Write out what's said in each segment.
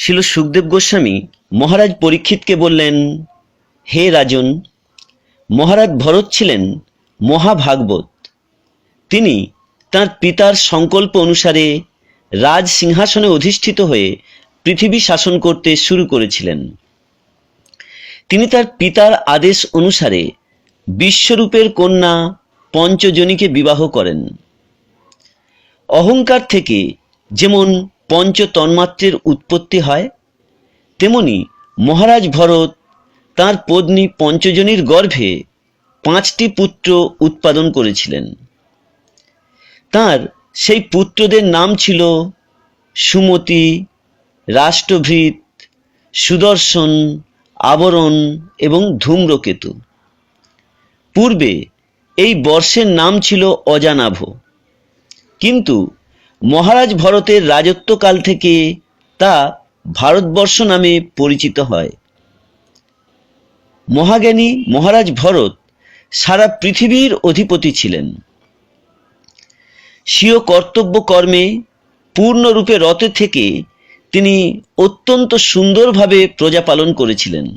শিল সুখদেব গোস্বামী। মহারাজ পরীক্ষিতকে বললেন, হে রাজন, মহারাজ ভরত ছিলেন মহাভাগবত। তিনি তার পিতার সংকল্প অনুসারে রাজ সিংহাসনে অধিষ্ঠিত হয়ে পৃথিবী শাসন করতে শুরু করেছিলেন। তিনি তার পিতার আদেশ অনুসারে বিশ্বরূপের কন্যা পঞ্চজনীকে বিবাহ করেন। অহংকার থেকে যেমন পঞ্চ তন্মাত্রের উৎপত্তি হয়, তেমনি মহারাজ ভরত তার পত্নী পঞ্চজনীর গর্ভে পাঁচটি পুত্র উৎপাদন করেছিলেন। তার সেই পুত্রদের নাম ছিল সুমতি, রাষ্ট্রভৃত, সুদর্শন, আবরণ এবং ধূম্রকেতু। পূর্বে এই বর্ষের নাম ছিল অজানাভ। কিন্তু মহারাজ ভরতের রাজত্বকাল থেকে তা ভারতবর্ষ নামে পরিচিত হয়। মহাজ্ঞানী মহারাজ ভরত সারা পৃথিবীর অধিপতি ছিলেন। স্বীয় কর্তব্য কর্মে পূর্ণরূপে রতে থেকে তিনি অত্যন্ত সুন্দরভাবে প্রজা পালন করেছিলেন।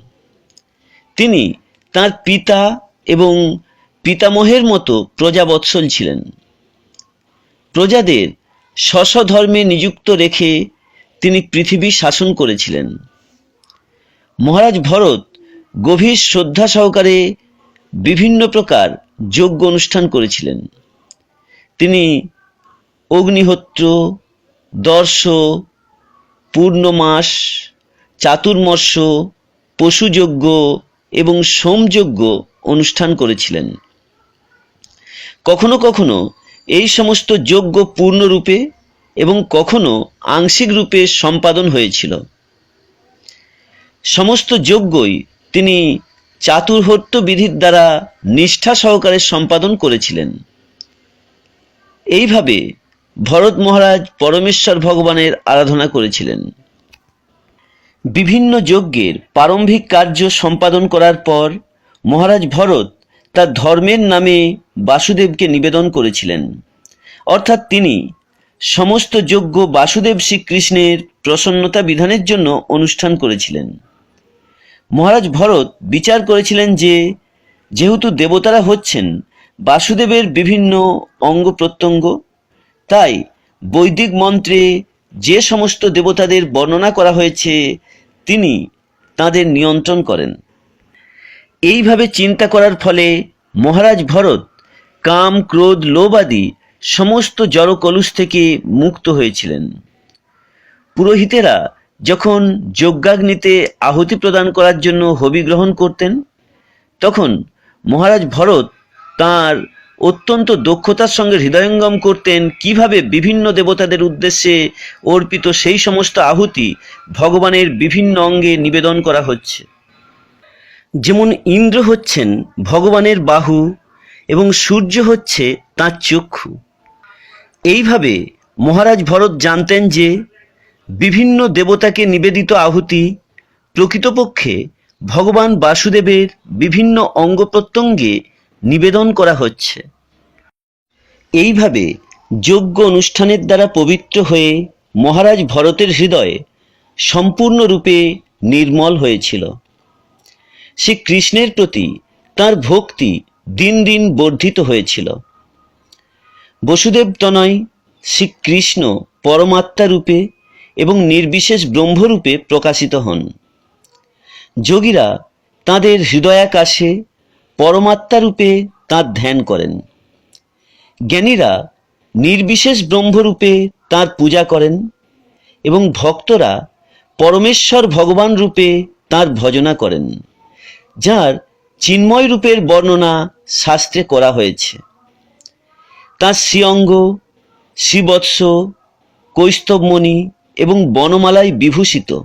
তিনি তার পিতা এবং পিতামহের মতো প্রজাবৎসল ছিলেন। প্রজাদের স্ব নিযুক্ত রেখে তিনি পৃথিবী শাসন করেছিলেন। মহারাজ ভরত গভীর শ্রদ্ধা সহকারে বিভিন্ন প্রকার যজ্ঞ অনুষ্ঠান করেছিলেন। তিনি অগ্নিহোত্র, দর্শ, পূর্ণমাস চাতুর্মর্ষ পশুযজ্ঞ এবং সোমযজ্ঞ অনুষ্ঠান করেছিলেন। কখনো কখনো এই সমস্ত যজ্ঞ পূর্ণরূপে এবং কখনো আংশিক রূপে সম্পাদন হয়েছিল। সমস্ত যজ্ঞই তিনি চাতুর্হত্য বিধির দ্বারা নিষ্ঠা সহকারে সম্পাদন করেছিলেন। এইভাবে ভরত মহারাজ পরমেশ্বর ভগবানের আরাধনা করেছিলেন। বিভিন্ন যজ্ঞের প্রারম্ভিক কার্য সম্পাদন করার পর মহারাজ ভরত তার ধর্মের নামে বাসুদেবকে নিবেদন করেছিলেন। অর্থাৎ তিনি সমস্ত যজ্ঞ বাসুদেব শ্রীকৃষ্ণের প্রসন্নতা বিধানের জন্য অনুষ্ঠান করেছিলেন। মহারাজ ভরত বিচার করেছিলেন যে, যেহেতু দেবতারা হচ্ছেন বাসুদেবের বিভিন্ন অঙ্গ প্রত্যঙ্গ, তাই বৈদিক মন্ত্রে যে সমস্ত দেবতাদের বর্ণনা করা হয়েছে, তিনি তাদের নিয়ন্ত্রণ করেন। এইভাবে চিন্তা করার ফলে মহারাজ ভরত, কাম, ক্রোধ, লোভ আদি সমস্ত জড়কলুষ থেকে মুক্ত হয়েছিলেন। পুরোহিতেরা যখন যজ্ঞাগ্নিতে আহুতি প্রদান করার জন্য হবি গ্রহণ করতেন, তখন মহারাজ ভরত তার অত্যন্ত দক্ষতার সঙ্গে হৃদয়ঙ্গম করতেন কীভাবে বিভিন্ন দেবতাদের উদ্দেশ্যে অর্পিত সেই সমস্ত আহুতি ভগবানের বিভিন্ন অঙ্গে নিবেদন করা হচ্ছে। যেমন ইন্দ্র হচ্ছেন ভগবানের বাহু এবং সূর্য হচ্ছে তাঁর চক্ষু। এইভাবে মহারাজ ভরত জানতেন যে বিভিন্ন দেবতাকে নিবেদিত আহুতি প্রকৃতপক্ষে ভগবান বাসুদেবের বিভিন্ন অঙ্গ প্রত্যঙ্গে নিবেদন করা হচ্ছে। এইভাবে যজ্ঞ অনুষ্ঠানের দ্বারা পবিত্র হয়ে মহারাজ ভরতের হৃদয় সম্পূর্ণরূপে নির্মল হয়েছিল। শ্রী কৃষ্ণের প্রতি তার ভক্তি দিন দিন বর্ধিত হয়েছিল। বসুদেব তনয় শ্রীকৃষ্ণ পরমাত্মা রূপে এবং নির্বিশেষ ব্রহ্মরূপে প্রকাশিত হন। যোগীরা তাঁদের হৃদয়াকাশে পরমাত্মা রূপে তাঁর ধ্যান করেন। জ্ঞানীরা নির্বিশেষ ব্রহ্মরূপে তাঁর পূজা করেন এবং ভক্তরা পরমেশ্বর ভগবান রূপে তাঁর ভজনা করেন। যার চিন্ময় রূপের বর্ণনা শাস্ত্রে করা হয়েছে। তাঁর শ্রীঅঙ্গ, শ্রীবৎস কৈস্তবমণি এবং বনমালায় বিভূষিত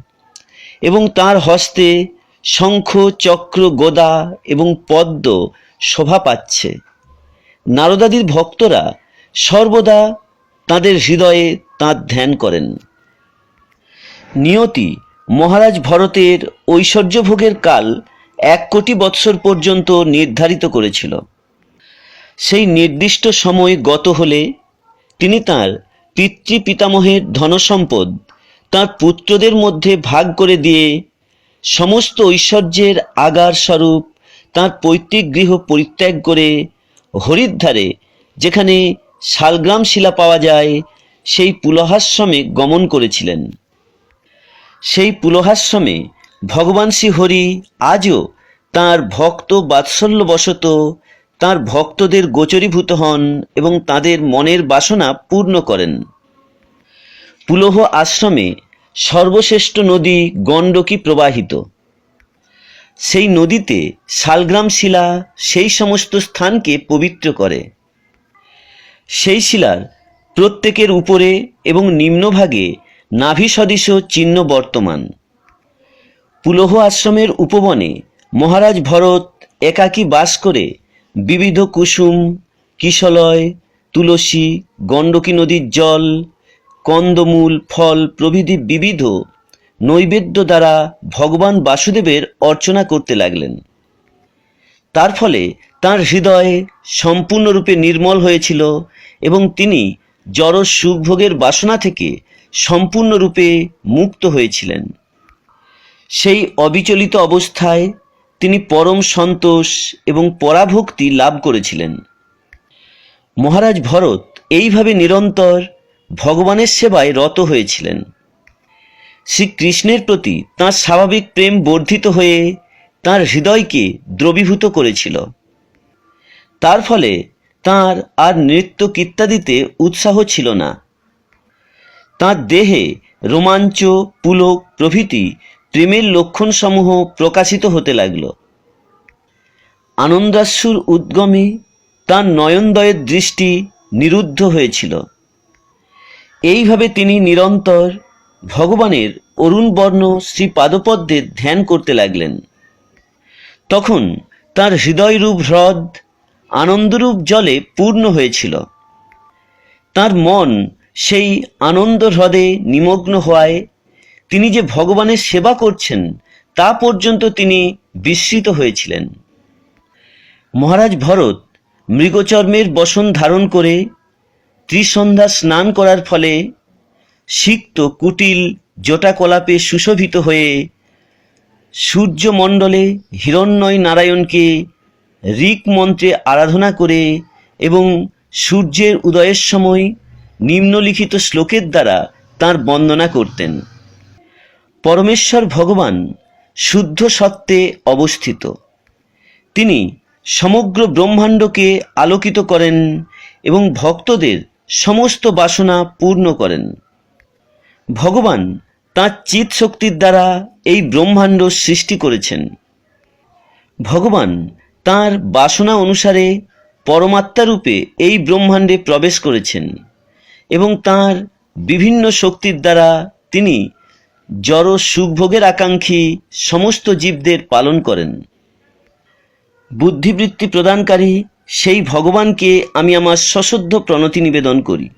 এবং তার হস্তে শঙ্খ, চক্র, গদা এবং পদ্ম শোভা পাচ্ছে। নারদাদির ভক্তরা সর্বদা তাদের হৃদয়ে তাঁর ধ্যান করেন। নিয়তি মহারাজ ভরতের ঐশ্বর্যভোগের কাল এক কোটি বৎসর পর্যন্ত নির্ধারিত করেছিল। সেই নির্দিষ্ট সময় গত হলে তিনি তাঁর পিতৃ পিতামহের ধনসম্পদ তার পুত্রদের মধ্যে ভাগ করে দিয়ে সমস্ত ঐশ্বর্যের আগার স্বরূপ তার পৈতৃক গৃহ পরিত্যাগ করে হরিদ্বারে, যেখানে শালগ্রাম শিলা পাওয়া যায়, সেই পুলহাশ্রমে গমন করেছিলেন। সেই পুলহাশ্রমে ভগবান শ্রীহরি আজও তাঁর ভক্ত বাৎসল্যবশত তাঁর ভক্তদের গোচরীভূত হন এবং তাদের মনের বাসনা পূর্ণ করেন। পুলহ আশ্রমে সর্বশ্রেষ্ঠ নদী গণ্ডকী প্রবাহিত। সেই নদীতে শালগ্রাম শিলা সেই সমস্ত স্থানকে পবিত্র করে। সেই শিলার প্রত্যেকের উপরে এবং নিম্নভাগে নাভি সদৃশ চিহ্ন বর্তমান। পুলহ আশ্রমের উপবনে মহারাজ ভরত একাকী বাস করে বিবিধ কুসুম, কিশলয়, তুলসী, গণ্ডকী নদীর জল, কন্দমূল, ফল প্রভৃতি বিবিধ নৈবেদ্য দ্বারা ভগবান বাসুদেবের অর্চনা করতে লাগলেন। তার ফলে তার হৃদয় সম্পূর্ণরূপে নির্মল হয়েছিল এবং তিনি জড় সুখভোগের বাসনা থেকে সম্পূর্ণরূপে মুক্ত হয়েছিলেন। সেই অবিচলিত অবস্থায় তিনি পরম সন্তোষ এবং পরাভক্তি লাভ করেছিলেন। মহারাজ ভরত এইভাবে নিরন্তর ভগবানের সেবায় রত হয়েছিলেন। শ্রীকৃষ্ণের প্রতি তাঁর স্বাভাবিক প্রেম বর্ধিত হয়ে তাঁর হৃদয়কে দ্রবীভূত করেছিল। তার ফলে তাঁর আর নৃত্য ইত্যাদিতে উৎসাহ ছিল না। তাঁর দেহে রোমাঞ্চ, পুলক প্রভৃতি প্রেমের লক্ষণসমূহ প্রকাশিত হতে লাগল। আনন্দাশ্রুর উদ্গমে তাঁর নয়নদয়ের দৃষ্টি নিরুদ্ধ হয়েছিল। এইভাবে তিনি নিরন্তর ভগবানের অরুণবর্ণ শ্রী পাদপদ্মের ধ্যান করতে লাগলেন। তখন তার হৃদয়রূপ হ্রদ আনন্দরূপ জলে পূর্ণ হয়েছিল। তার মন সেই আনন্দ হ্রদে নিমগ্ন হওয়ায় তিনি যে ভগবানের সেবা করছেন, তা পর্যন্ত তিনি বিস্মৃত হয়েছিলেন। মহারাজ ভরত মৃগচর্মের বসন ধারণ করে ত্রিসন্ধ্যা স্নান করার ফলে সিক্ত কুটিল জটাকলাপে সুশোভিত হয়ে সূর্যমণ্ডলে হিরণ্ময় নারায়ণকে ঋক মন্ত্রে আরাধনা করে এবং সূর্যের উদয়ের সময় নিম্নলিখিত শ্লোকের দ্বারা তার বন্দনা করতেন। পরমেশ্বর ভগবান শুদ্ধ সত্ত্বে অবস্থিত। তিনি সমগ্র ব্রহ্মাণ্ডকে আলোকিত করেন এবং ভক্তদের সমস্ত বাসনা পূর্ণ করেন। ভগবান তাঁর চিৎ শক্তির দ্বারা এই ব্রহ্মাণ্ড সৃষ্টি করেছেন। ভগবান তাঁর বাসনা অনুসারে পরমাত্মারূপে এই ব্রহ্মাণ্ডে প্রবেশ করেছেন এবং তাঁর বিভিন্ন শক্তির দ্বারা তিনি জড় সুখভোগের আকাঙ্ক্ষী সমস্ত জীবদের পালন করেন। বুদ্ধিবৃত্তি প্রদানকারী সেই ভগবানকে আমি আমার সশ্রদ্ধ প্রণতি নিবেদন করি।